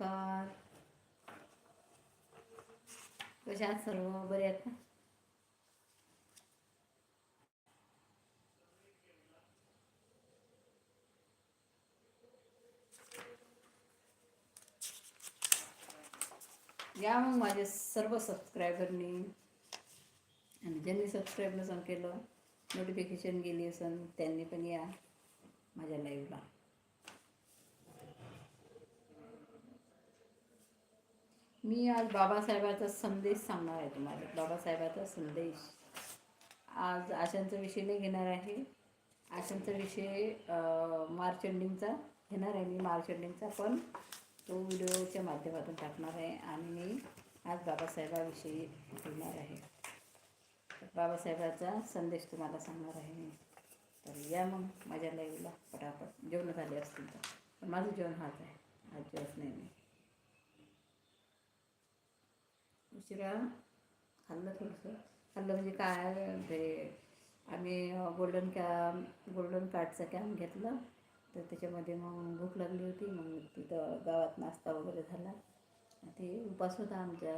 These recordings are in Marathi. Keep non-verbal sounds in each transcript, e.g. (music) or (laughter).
नमस्कार कशा सर्व बरे आहेत ना. या मग माझे सर्व सबस्क्रायबरनी आणि ज्यांनी सबस्क्राईब नसन केलं नोटिफिकेशन गेली असेल त्यांनी पण या माझ्या लाईव्हला मी आज बाबासाहेबाचा संदेश सांगणार आहे तुम्हाला. बाबासाहेबाचा संदेश आज आशांचा विषय नाही घेणार आहे. आशांचा विषय मार्च एंडिंगचा घेणार आहे मी मार्च एंडिंगचा पण तो व्हिडिओच्या माध्यमातून टाकणार आहे आणि मी आज बाबासाहेबाविषयी बोलणार आहे. तर बाबासाहेबाचा संदेश तुम्हाला सांगणार आहे मी. तर या मग माझ्या लाईव्हला पटापट. जेवण झाले असतील तर. माझं जेवण हाच आहे. आज जेवत नाही मी. उशिरा खाल्लं थोडंसं. खाल्लं म्हणजे काय ते आम्ही गोल्डन कॅ गोल्डन कार्डचा कॅम्प घेतला. तर त्याच्यामध्ये मग भूक लागली होती मग तिथं गावात नाश्ता वगैरे झाला. ते उपास होता आमच्या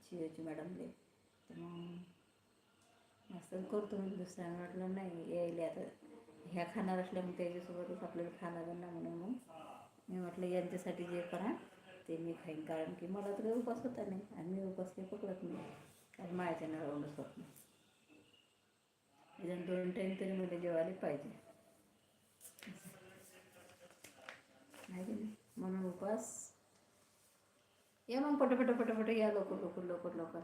शिवाची मॅडमले. तर मग नाश्ता करतो मी दुसऱ्या म्हटलं नाही यायला आता. ह्या खाणार असल्या मग त्याच्यासोबतच आपल्याला खा लागेल ना म्हणून मग. मी म्हटलं यांच्यासाठी जे करा. ते मी खाईन. कारण की मला तर काही उपास होता नाही आणि मी उपास काही पकडत नाही. कारण माझ्या राहूनच होत नाही. निदान दोन टाईम तरी मला जेवायला पाहिजे. नाही म्हणून उपास. या मग पटपट पटपट या लवकर लवकर लवकर लवकर.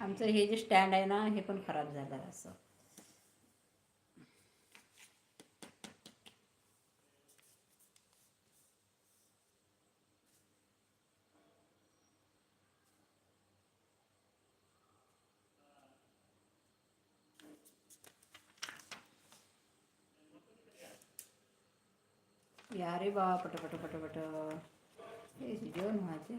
आमचं हे जे स्टँड आहे ना हे पण खराब झालं असं. या बा पट पट पट पट। जेवण माझे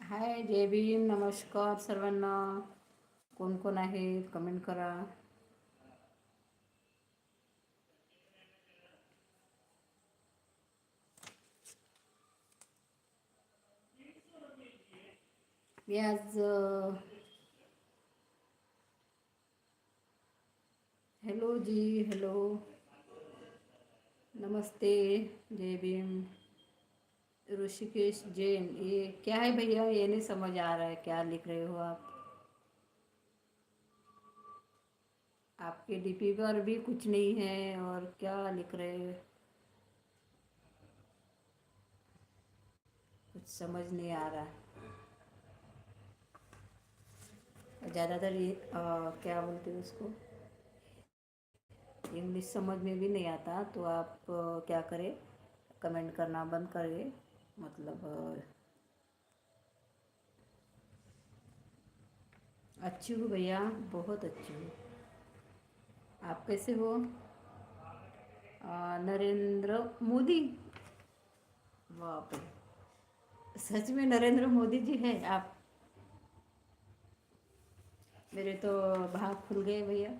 हाय, जय भीम, नमस्कार सर्वांना। कोण कोण आहेत? कमेंट करा. मी हेलो जी, हेलो. नमस्ते, जय भीम. ऋषिकेश जैन, ये क्या है भैया? ये नहीं समझ आ रहा है, क्या लिख रहे हो आप? आपके डीपी पर भी कुछ नहीं है और क्या लिख रहे हो? कुछ समझ नहीं आ रहा ज़्यादातर ये अ, क्या बोलते हैं उसको? इंग्लिश समझ में भी नहीं आता तो आप अ, क्या करें? कमेंट करना बंद करें मतलब अ, अच्छी हूँ भैया बहुत अच्छी हूँ। आप कैसे हो? नरेंद्र मोदी? रे सच में नरेंद्र मोदी जी हैं आप? मेरे तो भाग खुल गए भैया,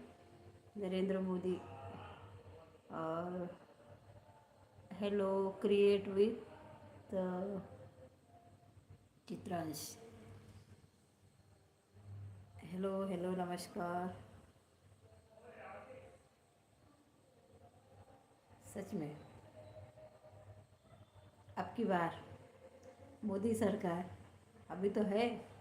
नरेंद्र मोदी। और hello create with Chitransh. Hello hello नमस्कार। सच में अब की बार। मोदी सरकार, अभी तो है।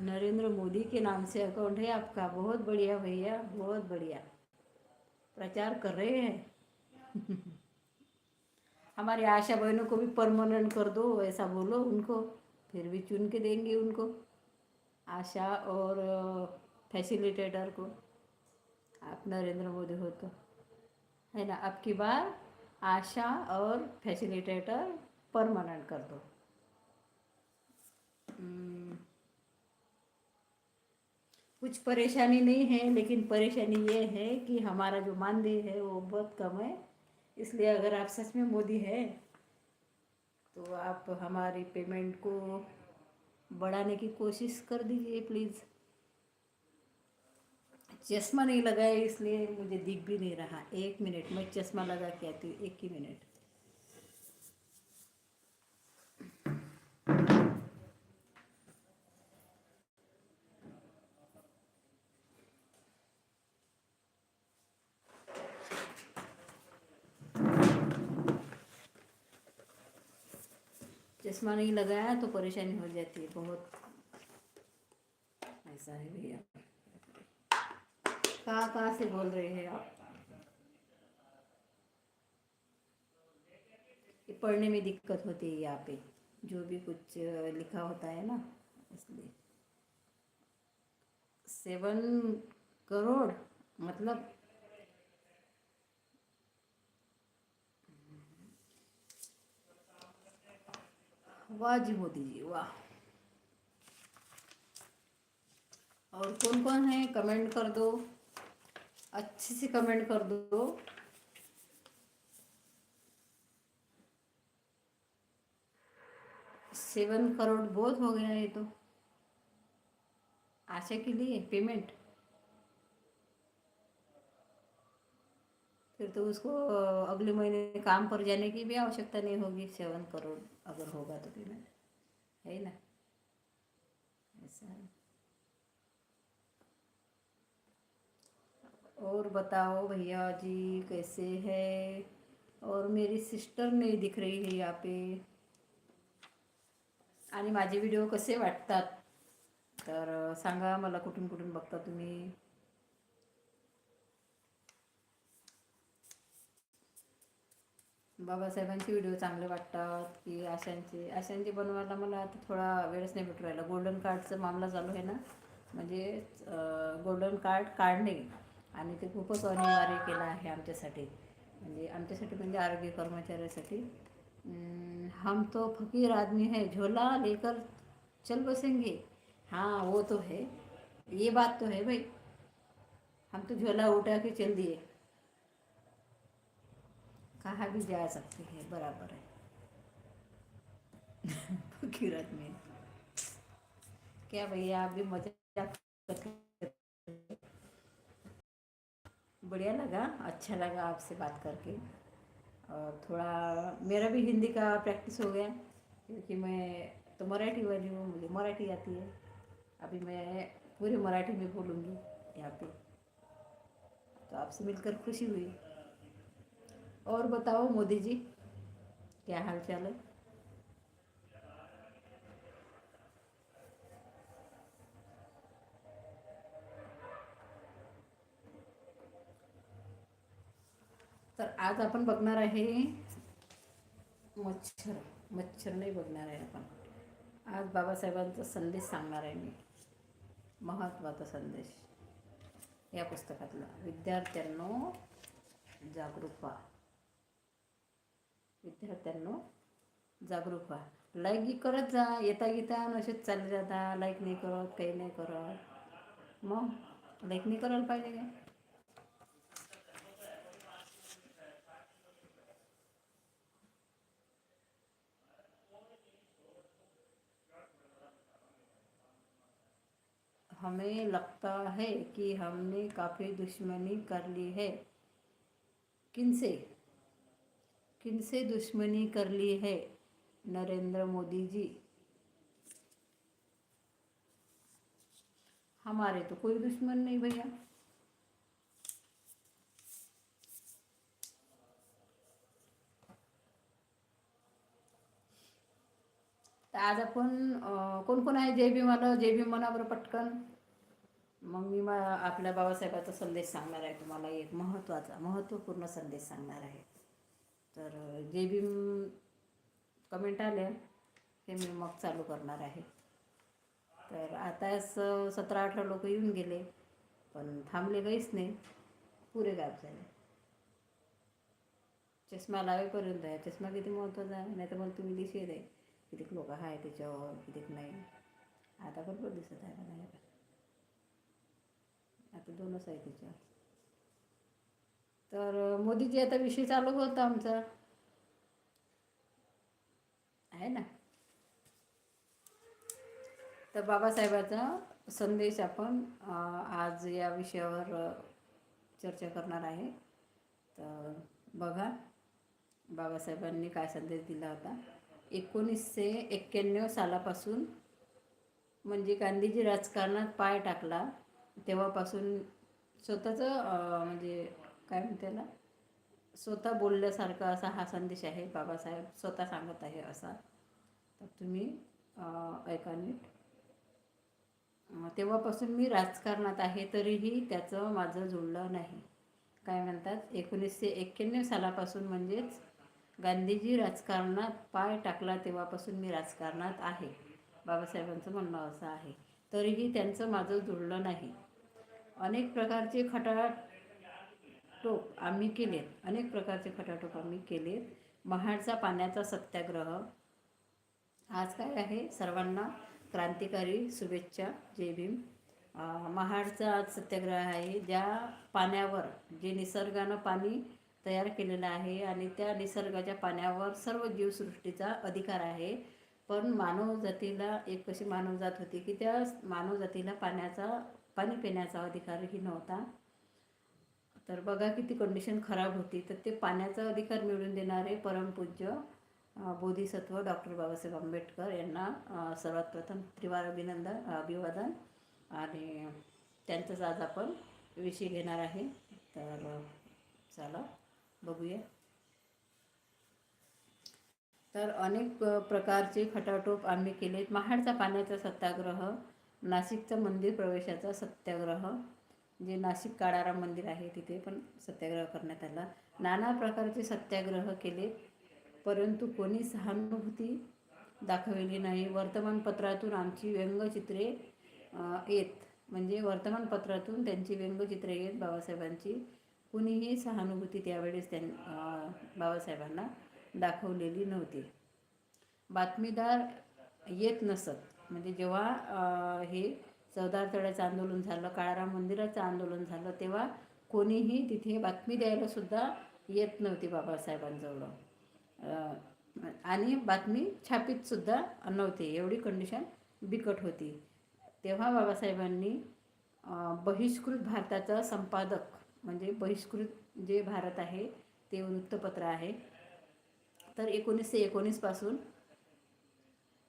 नरेंद्र मोदी के नाम से अकाउंट है आपका बहुत बढ़िया भैया बहुत बढ़िया। प्रचार कर रहे हैं। (laughs) हमारी आशा बहनों को भी परमानेंट कर दो ऐसा बोलो उनको फिर भी चुन के देंगे उनको। आशा और फैसिलिटेटर को। आप नरेंद्र मोदी हो तो। है ना? अब की बार आशा और फैसिलिटेटर परमानेंट कर दो। कुछ परेशानी नहीं है, लेकिन परेशानी ये है कि हमारा जो मानदेय है वो बहुत कम है। इसलिए अगर आप सच में मोदी है तो आप हमारी पेमेंट को बढ़ाने की कोशिश कर दीजिए प्लीज़ चश्मा नहीं लगाया इसलिए मुझे दिख भी नहीं रहा। एक मिनट, मैं चश्मा लगा के आती हूँ, एक ही मिनट। चश्मा नहीं लगाया तो परेशानी हो जाती है, बहुत। ऐसा है भैया। कहाँ कहाँ से बोल रहे हैं आप? पढ़ने में दिक्कत होती है यहाँ पे, जो भी कुछ लिखा होता है ना, इसलिए। सेवन करोड़ मतलब वाह जी मोदी जी, वाह। और कौन कौन है? कमेंट कर दो। अच्छे से कमेंट कर दो। सेवन करोड़ बहुत हो गया ये तो। आशा के लिए पेमेंट। फिर तो उसको अगले महीने काम पर जाने की भी आवश्यकता नहीं होगी, सेवन करोड़ अगर होगा तो पेमेंट है ना? ऐसा है। और बताओ भैया जी, कैसे है? और मेरी सिस्टर नहीं दिख रही है यहाँ पे। आणि माझे व्हिडिओ कसे वाटतात? तर सांगा, मला कुठून कुठून बघता तुम्ही? बाबासाहेबांचे व्हिडिओ चांगले वाटतात की आशांचे आशांचे बनवायला मला आता थोडा वेळच नाही भेटू राहिला. गोल्डन कार्डचा मामला चालू आहे ना म्हणजे गोल्डन कार्ड काढणे आणि ते खूपच अनिवार्य केलं आहे आमच्यासाठी. म्हणजे आमच्यासाठी म्हणजे आरोग्य कर्मचाऱ्यासाठी. हम तो फकीर आदमी है झोला लेकर चल बसेंगे. हाँ वो तो है. ये बात तो है भाई. हम तो झोला उठा के चल दिए. कहाँ भी जा सकते हैं, बराबर है। फकीर आदमी है। क्या भैया, आप भी मज़ा बढ़िया लगा अच्छा लगा आपसे बात करके। और थोड़ा, मेरा भी हिंदी का प्रैक्टिस हो गया, क्योंकि मैं तो मराठी वाली हूँ, मुझे मराठी आती है। अभी मैं पूरी मराठी में बोलूँगी यहाँ पे। तो आपसे मिलकर खुशी हुई। और बताओ मोदी जी क्या हाल चाल है? तर आज आपण बघणार आहे मच्छर मच्छर नाही बघणार आहे आपण. आज बाबासाहेबांचा संदेश सांगणार आहे मी. महत्त्वाचा संदेश. या पुस्तकातला. विद्यार्थ्यांनो जागरूक व्हा. विद्यार्थ्यांनो, जागरूक व्हा. लाईक करत जा. येता गीता असेच चालले जाता. लाईक नाही करत, काही नाही करत. मग लाईक नाही करायला पाहिजे काय हमें लगता है कि हमने काफ़ी दुश्मनी कर ली है। किनसे किनसे दुश्मनी कर ली है नरेंद्र मोदी जी? हमारे तो कोई दुश्मन नहीं भैया। तर आज आपण कोण कोण आहे जय भीमाला जय भीम म्हणा बरं पटकन. मग मी मा आपल्या बाबासाहेबाचा संदेश सांगणार आहे. तुम्हाला एक महत्त्वाचा महत्त्वपूर्ण संदेश सांगणार आहे. तर जे बी कमेंट आल्या हे मी मग चालू करणार आहे. तर आता सतरा अठरा लोक येऊन गेले पण थांबले काहीच नाही. पुरे गायब झाले. चष्मा लावेपर्यंत आहे. चष्मा किती महत्त्वाचा आहे? नाही तर मग तुम्ही दिसेल आहे कितीक लोक आहे त्याच्यावर कितीक नाही. आता बरोबर दिसत आहे मला आता दोनच आहे त्याच्यावर. तर मोदीजी आता विषय चालू होता आमचा. आहे ना? तर बाबासाहेबाचा संदेश आपण आज या विषयावर चर्चा करणार आहे. तर बघा बाबासाहेबांनी काय संदेश दिला होता. एकोणीसशे एक्क्याण्णव सालापासून म्हणजे गांधीजी राजकारणात पाय टाकला तेव्हापासून स्वतःचं म्हणजे काय म्हणते त्याला स्वतः बोलल्यासारखा असा हा संदेश आहे बाबासाहेब स्वतः सांगत आहे असा. तर तुम्ही ऐका नीट. तेव्हापासून मी राजकारणात आहे तरीही त्याचं माझं जुळलं नाही. काय म्हणतात? एकोणीसशे एक्क्याण्णव सालापासून म्हणजेच गांधीजी राजकारणात पाय टाकला तेव्हापासून मी राजकारणात आहे. बाबासाहेबांचं म्हणणं असं आहे. तरीही त्यांचं माझं जुळलं नाही. अनेक प्रकारचे टोप आम्ही केलेत. अनेक प्रकारचे खटाटोप आम्ही केलेत. महाडचा पाण्याचा सत्याग्रह. आज काय आहे? सर्वांना क्रांतिकारी शुभेच्छा. जय भीम. महाडचा आज सत्याग्रह आहे. ज्या पाण्यावर जे निसर्गानं पाणी तयार केलेलं आहे आणि त्या निसर्गाच्या पाण्यावर सर्व जीवसृष्टीचा अधिकार आहे. पण मानव जातीला एक कशी मानव जात होती की त्या मानव जातीला पाण्याचा पाणी पिण्याचा अधिकारही नव्हता. तर बघा किती कंडिशन खराब होती. तर ते पाण्याचा अधिकार मिळवून देणारे परमपूज्य बोधिसत्व डॉक्टर बाबासाहेब आंबेडकर यांना सर्वात प्रथम त्रिवार अभिनंदन अभिवादन आणि त्यांचाच आज आपण विषय घेणार आहे. तर चला बघूया. तर अनेक प्रकारचे खटाटोप आम्ही केलेत. महाडचा पाण्याचा सत्याग्रह नाशिकचं मंदिर प्रवेशाचा सत्याग्रह जे नाशिक काळाराम मंदिर आहे तिथे पण सत्याग्रह करण्यात आला. नाना प्रकारचे सत्याग्रह केले परंतु कोणी सहानुभूती दाखवली नाही. वर्तमानपत्रातून आमची व्यंगचित्रे येत. म्हणजे वर्तमानपत्रातून त्यांची व्यंगचित्रे येत बाबासाहेबांची. कुणीही सहानुभूती त्यावेळेस त्यां बाबासाहेबांना दाखवलेली नव्हती. बातमीदार येत नसत. म्हणजे जेव्हा हे चौदारतळ्याचं आंदोलन झालं काळाराम मंदिराचं आंदोलन झालं तेव्हा कोणीही तिथे बातमी द्यायला सुद्धा येत नव्हती बाबासाहेबांजवळ. आणि बातमी छापीतसुद्धा नव्हती एवढी कंडिशन बिकट होती. तेव्हा बाबासाहेबांनी बहिष्कृत भारताचा संपादक म्हणजे बहिष्कृत जे भारत आहे ते वृत्तपत्र आहे. तर एकोणीसशे एकोणीसपासून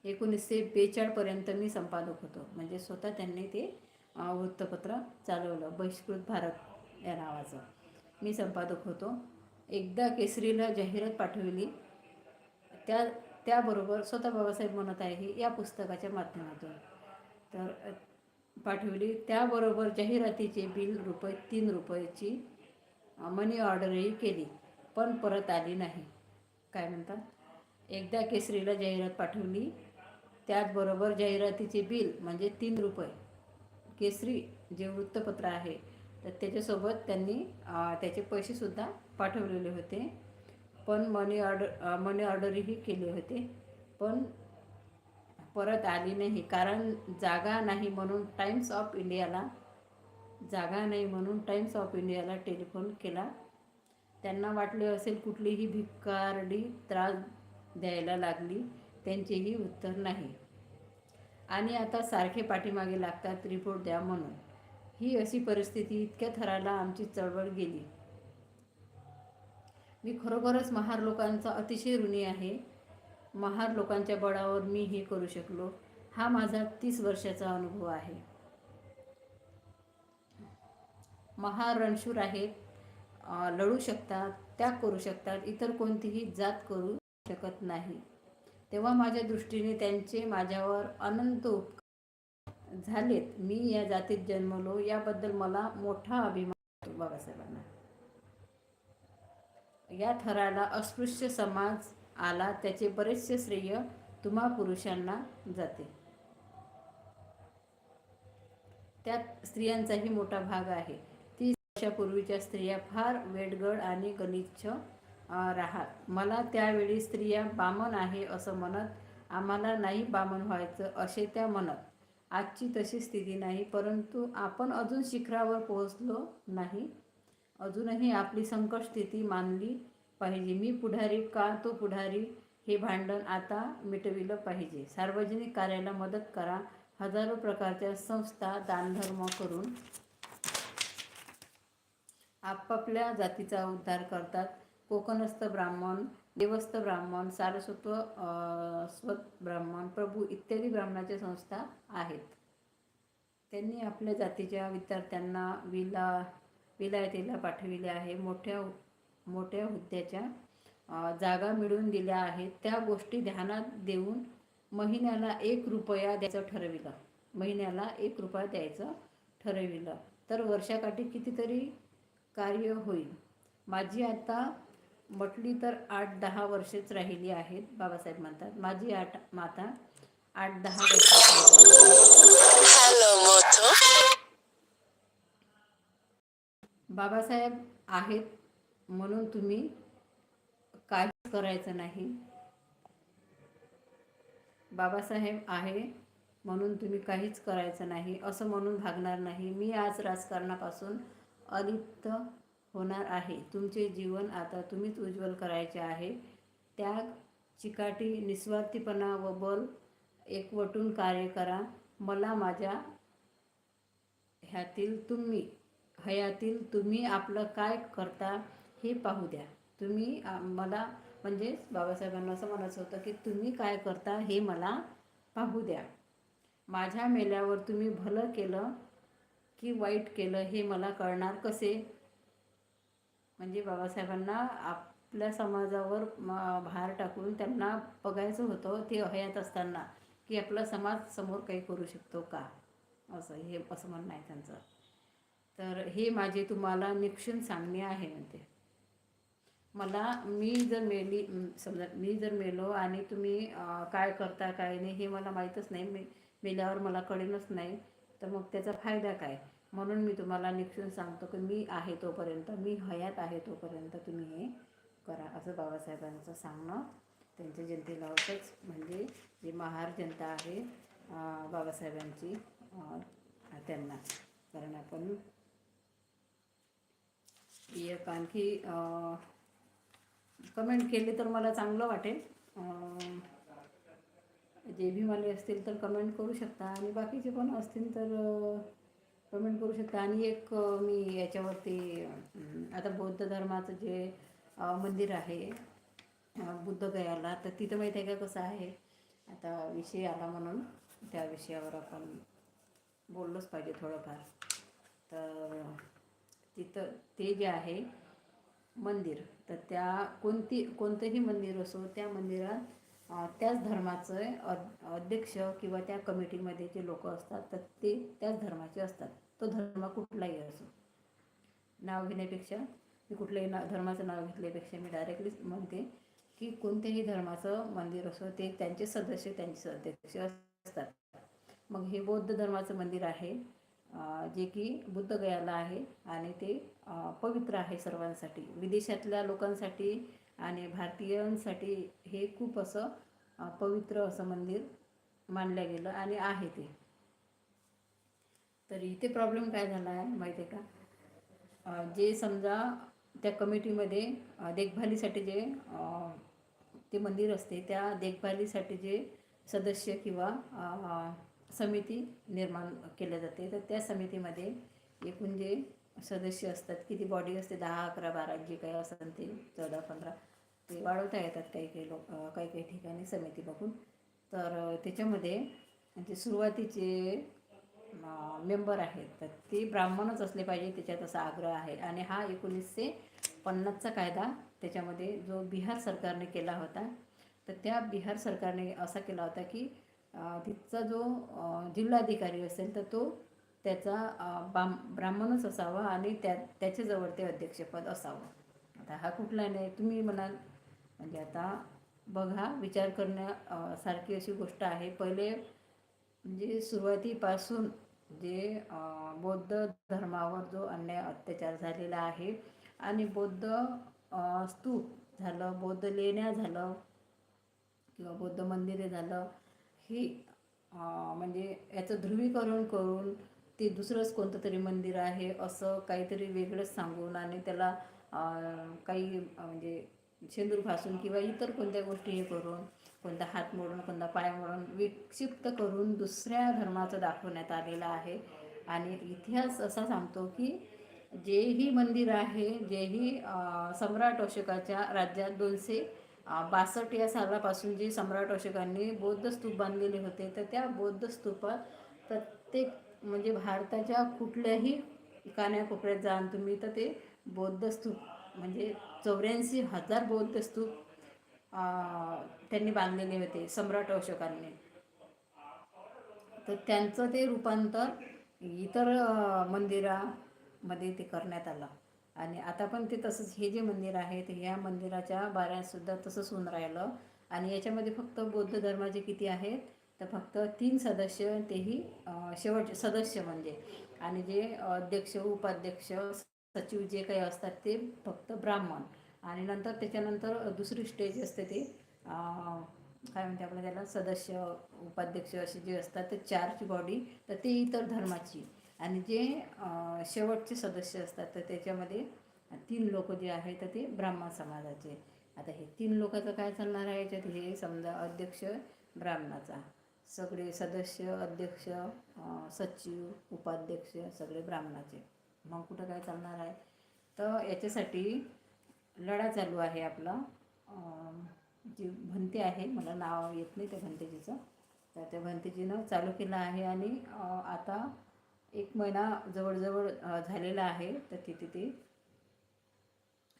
एकोणीसशे बेचाळपर्यंत मी संपादक होतो. म्हणजे स्वतः त्यांनी ते वृत्तपत्र चालवलं. बहिष्कृत भारत या नावाचं. मी संपादक होतो. एकदा केसरीला जाहिरात पाठवली. त्या त्याबरोबर स्वतः बाबासाहेब म्हणत आहे या पुस्तकाच्या माध्यमातून. तर पाठवली. त्याबरोबर जाहिरातीचे बिल रुपये तीन रुपयाची मनी ऑर्डरही केली. पण परत आली नाही. काय म्हणतात एकदा केसरीला जाहिरात पाठवली. त्याचबरोबर जाहिरातीचे बिल म्हणजे तीन रुपये केसरी जे वृत्तपत्र आहे तर त्याच्यासोबत त्यांनी त्याचे पैसेसुद्धा पाठवलेले होते. पण मनी ऑर्डर मनी ऑर्डरही केले होते. पण परत आली नाही कारण जागा नाही म्हणून टाइम्स ऑफ इंडियाला जागा नाही म्हणून टाइम्स ऑफ इंडियाला टेलिफोन केला. त्यांना वाटले असेल कुठलीही भिकारडी त्रास द्यायला लागली. त्यांचेही उत्तर नाही. आणि आता सारखे पाठीमागे लागतात रिपोर्ट द्या म्हणून. ही अशी परिस्थिती इतक्या थराला आमची चळवळ गेली. मी खरोखरच महार लोकांचा अतिशय ऋणी आहे. महार लोकांच्या बळावर मी हे करू शकलो. हा माझा तीस वर्षाचा अनुभव आहे. महार रणशूर आहेत. लढू शकतात त्याग करू शकतात. इतर कोणतीही जात करू शकत नाही. तेव्हा माझ्या दृष्टीने त्यांचे माझ्यावर अनंत उपकार झालेत. मी या जातीत जन्मलो याबद्दल मला मोठा अभिमान वाटतो बाबासाहेबांना. या थराला अस्पृश्य समाज आला त्याचे बरेचसे श्रेय तुम्हा पुरुषांना जाते. त्यात स्त्रियांचाही मोठा भाग आहे. तीस वर्षापूर्वीच्या स्त्रिया फार वेडगड आणि गलिच्छ राहत. मला त्यावेळी स्त्रिया बामण आहे असं म्हणत आम्हाला नाही बामण व्हायचं असे त्या म्हणत. आजची तशी स्थिती नाही परंतु आपण अजून शिखरावर पोहोचलो नाही. अजूनही आपली संकट स्थिती मानली पाहिजे. मी पुढारी का तो पुढारी? हे भांडण आता मिटविलं पाहिजे. सार्वजनिक कार्याला मदत करा. हजारो प्रकारच्या संस्था दानधर्म करून आपापल्या जातीचा उद्धार करतात. कोकणस्थ ब्राह्मण देवस्थ ब्राह्मण सारस्वत्व स्वत ब्राह्मण प्रभू इत्यादी ब्राह्मणाच्या संस्था आहेत. त्यांनी आपल्या जातीच्या विद्यार्थ्यांना विला विलायतीला पाठविले आहे. मोठ्या मोठ्या हुद्द्याच्या जागा मिळवून दिल्या आहेत. त्या गोष्टी ध्यानात देऊन महिन्याला एक रुपया द्यायचं ठरविलं. महिन्याला एक रुपया द्यायचं ठरविलं. तर वर्षाकाठी कितीतरी कार्य होईल. माझी आता म्हटली तर आठ दहा वर्षेच राहिली आहेत बाबासाहेब म्हणतात. माझी आठ माता आठ दहा वर्ष. बाबासाहेब आहेत म्हणून तुम्ही काहीच करायचं नाही. बाबासाहेब आहे म्हणून तुम्ही काहीच करायचं नाही असं म्हणून भागणार नाही. मी आज राजकारणापासून अलिप्त होणार आहे. तुमचे जीवन आता तुम्हीच उज्ज्वल करायचे आहे. त्याग चिकाटी निस्वार्थीपणा व बल एकवटून कार्य करा. मला माझ्या ह्यातील तुम्ही हयातील तुम्ही आपलं काय करता हे पाहू द्या. तुम्ही मला म्हणजेच बाबासाहेबांना असं म्हणायचं होतं की तुम्ही काय करता हे मला पाहू द्या. माझ्या मेल्यावर तुम्ही भलं केलं की वाईट केलं हे मला कळणार कसे? म्हणजे बाबासाहेबांना आपल्या समाजावर म- भार टाकून त्यांना बघायचं होतं ते हयात असताना की आपला समाज समोर काही करू शकतो का? असं हे असं म्हणणं आहे त्यांचं. तर हे माझे तुम्हाला निक्षून सांगणे आहे म्हणते. मला मी जर मेली समजा मी जर मेलो आणि तुम्ही काय करता काय नाही हे मला माहीतच नाही. मी मेल्यावर मला कळेलच नाही. तर मग त्याचा फायदा काय? म्हणून मी तुम्हाला निक्षून सांगतो की मी आहे तोपर्यंत मी हयात आहे तोपर्यंत तुम्ही हे करा असं बाबासाहेबांचं सांगणं. त्यांच्या जनतेला होतंच म्हणजे जी महार जनता आहे बाबासाहेबांची त्यांना. कारण आपण एक आणखी कमेंट केली तर मला चांगलं वाटेल. जे भीमाले असतील तर कमेंट करू शकता. आणि बाकीचे पण असतील तर कमेंट करू शकता. आणि एक मी याच्यावरती आता बौद्ध धर्माचं जे मंदिर आहे बुद्ध बुद्धगयाला तर तिथं माहिती आहे का कसं आहे? आता विषय आला म्हणून त्या विषयावर आपण बोललंच पाहिजे थोडंफार. तर तिथं ते जे आहे मंदिर तर त्या कोणती कोणतंही मंदिर असो त्या मंदिरात त्याच धर्माचं अध्यक्ष किंवा त्या कमिटीमध्ये जे लोक असतात तर ते त्याच धर्माचे असतात. तो धर्म कुठलाही असो. नाव घेण्यापेक्षा मी कुठल्याही ना धर्माचं नाव घेतल्यापेक्षा मी डायरेक्टली म्हणते की कोणत्याही धर्माचं मंदिर असो ते त्यांचे सदस्य त्यांचे अध्यक्ष असतात. मग हे बौद्ध धर्माचं मंदिर आहे जे की बुद्धगयाला आहे आणि ते पवित्र आहे सर्वांसाठी. विदेशातल्या लोकांसाठी आणि भारतीयांसाठी हे खूप असं पवित्र असं मंदिर मानलं गेलं आणि आहे ते. तर इथे प्रॉब्लेम काय झाला आहे माहिती आहे का जे समजा त्या कमिटीमध्ये देखभालीसाठी जे ते मंदिर असते त्या देखभालीसाठी जे सदस्य किंवा समिती निर्माण केल्या जाते. तर त्या समितीमध्ये एकूण जे सदस्य असतात किती बॉडी असते दहा अकरा बारा जे काही असतात ते चौदा पंधरा ते वाढवता येतात काही काही लोक काही काही ठिकाणी समिती बघून. तर त्याच्यामध्ये जे सुरुवातीचे मेंबर आहेत. तर ते ब्राह्मणच असले पाहिजे त्याच्यात असा आग्रह आहे. आणि हा एकोणीसशे पन्नासचा कायदा त्याच्यामध्ये जो बिहार सरकारने केला होता तर त्या बिहार सरकारने असा केला होता की तिथचा जो जिल्हाधिकारी असेल तर तो त्याचा बाम ब्राह्मणच असावा आणि त्या त्याच्याजवळ ते अध्यक्षपद असावं. आता हा कुठला नाही तुम्ही म्हणाल. म्हणजे आता बघा विचार करण्या सारखी अशी गोष्ट आहे. पहिले म्हणजे सुरुवातीपासून जे बौद्ध धर्मावर जो अन्याय अत्याचार झालेला आहे आणि बौद्ध स्तूप झालं बौद्ध लेण्या झालं किंवा बौद्ध मंदिरे झालं ही म्हणजे याचं ध्रुवीकरण करून ते दुसरंच कोणतं तरी मंदिर आहे असं काहीतरी वेगळंच सांगून आणि त्याला काही म्हणजे शेंदूर फासून किंवा इतर कोणत्या गोष्टी हे करून कोणता हात मोडून कोणता पाय मोडून विक्षिप्त करून दुसऱ्या धर्माचं दाखवण्यात आलेलं आहे. आणि इतिहास असा सांगतो की जेही मंदिर आहे जेही सम्राट अशोकाच्या राज्यात दोनशे बासष्ट या सालापासून जे सम्राट अशोकांनी बौद्ध स्तूप बांधलेले होते तर त्या बौद्ध स्तूपात प्रत्येक म्हणजे भारताच्या कुठल्याही कान्याकोपऱ्यात जाल तुम्ही तर ते बौद्ध स्तूप म्हणजे चौऱ्याऐंशी हजार बौद्ध स्तूप त्यांनी बांधलेले होते सम्राट अशोकांनी. तर त्यांचं ते रूपांतर इतर मंदिरामध्ये ते करण्यात आलं. आणि आता पण ते तसंच हे जे मंदिर आहे ते ह्या मंदिराच्या बाऱ्यासुद्धा तसंच होऊन राहिलं. आणि याच्यामध्ये फक्त बौद्ध धर्माचे किती आहेत तर फक्त तीन सदस्य तेही शेवटचे सदस्य म्हणजे. आणि जे अध्यक्ष उपाध्यक्ष सचिव जे काही असतात ते फक्त ब्राह्मण. आणि नंतर त्याच्यानंतर दुसरी स्टेज असते ते काय म्हणते आपलं त्याला सदस्य उपाध्यक्ष असे जे असतात ते चारची बॉडी तर ते इतर धर्माची. आणि जे शेवटचे सदस्य असतात तर त्याच्यामध्ये तीन लोक जे आहेत तर ते ब्राह्मण समाजाचे. आता हे तीन लोकांचं काय चालणार आहे याच्यात? हे समजा अध्यक्ष ब्राह्मणाचा. सगळे सदस्य अध्यक्ष सचिव उपाध्यक्ष सगळे ब्राह्मणाचे. मग कुठं काय चालणार आहे? तर याच्यासाठी लढा चालू आहे आपला. जी भंती आहे मला नाव येत नाही त्या भंतेजीचं. तर त्या भंतेजीनं चालू केलं आहे आणि आता एक महिना जवळजवळ झालेला आहे. तर तिथे ते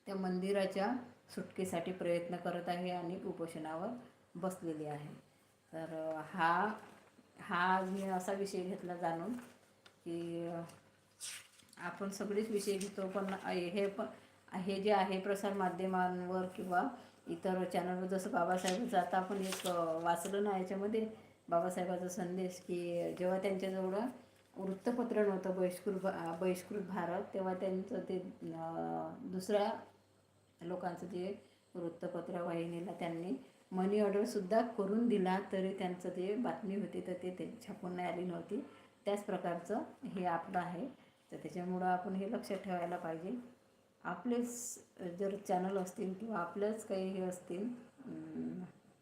त्या मंदिराच्या सुटकेसाठी प्रयत्न करत आहे आणि उपोषणावर बसलेली आहे. तर हा हा मी असा विषय घेतला जाणून की आपण सगळेच विषय घेतो पण हे पण हे जे आहे प्रसार माध्यमांवर किंवा इतर चॅनलवर जसं बाबासाहेबांचं आता आपण एक वाचलं ना याच्यामध्ये बाबासाहेबाचा संदेश की जेव्हा त्यांच्याजवळ वृत्तपत्र नव्हतं बहिष्कृत भा- बहिष्कृत भारत तेव्हा त्यांचं ते दुसऱ्या लोकांचं जे वृत्तपत्र वाहिनीला त्यांनी मनी ऑर्डरसुद्धा करून दिला तरी त्यांचं जे बातमी होती तर ते ते छापून नाही आली नव्हती. त्याच प्रकारचं हे आपलं आहे. तर त्याच्यामुळं आपण हे लक्षात ठेवायला पाहिजे. आपलेच जर चॅनल असतील किंवा आपलंच काही हे असतील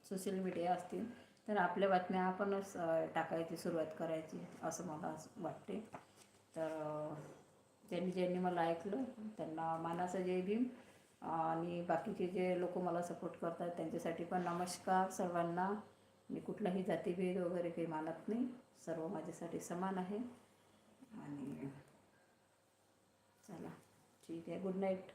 सोशल मीडिया असतील तर आपल्या बातम्या आपणच टाकायची सुरुवात करायची असं मला असं वाटते. तर ज्यांनी ज्यांनी मला ऐकलं त्यांना मानाचं जय भीम. आणि बाकीचे जे लोक मला सपोर्ट करतात त्यांच्यासाठी पण नमस्कार सर्वांना. मी कुठलाही जातीभेद वगैरे काही मानत नाही. सर्व माझ्यासाठी समान आहे. आणि चला ठीक आहे. Good night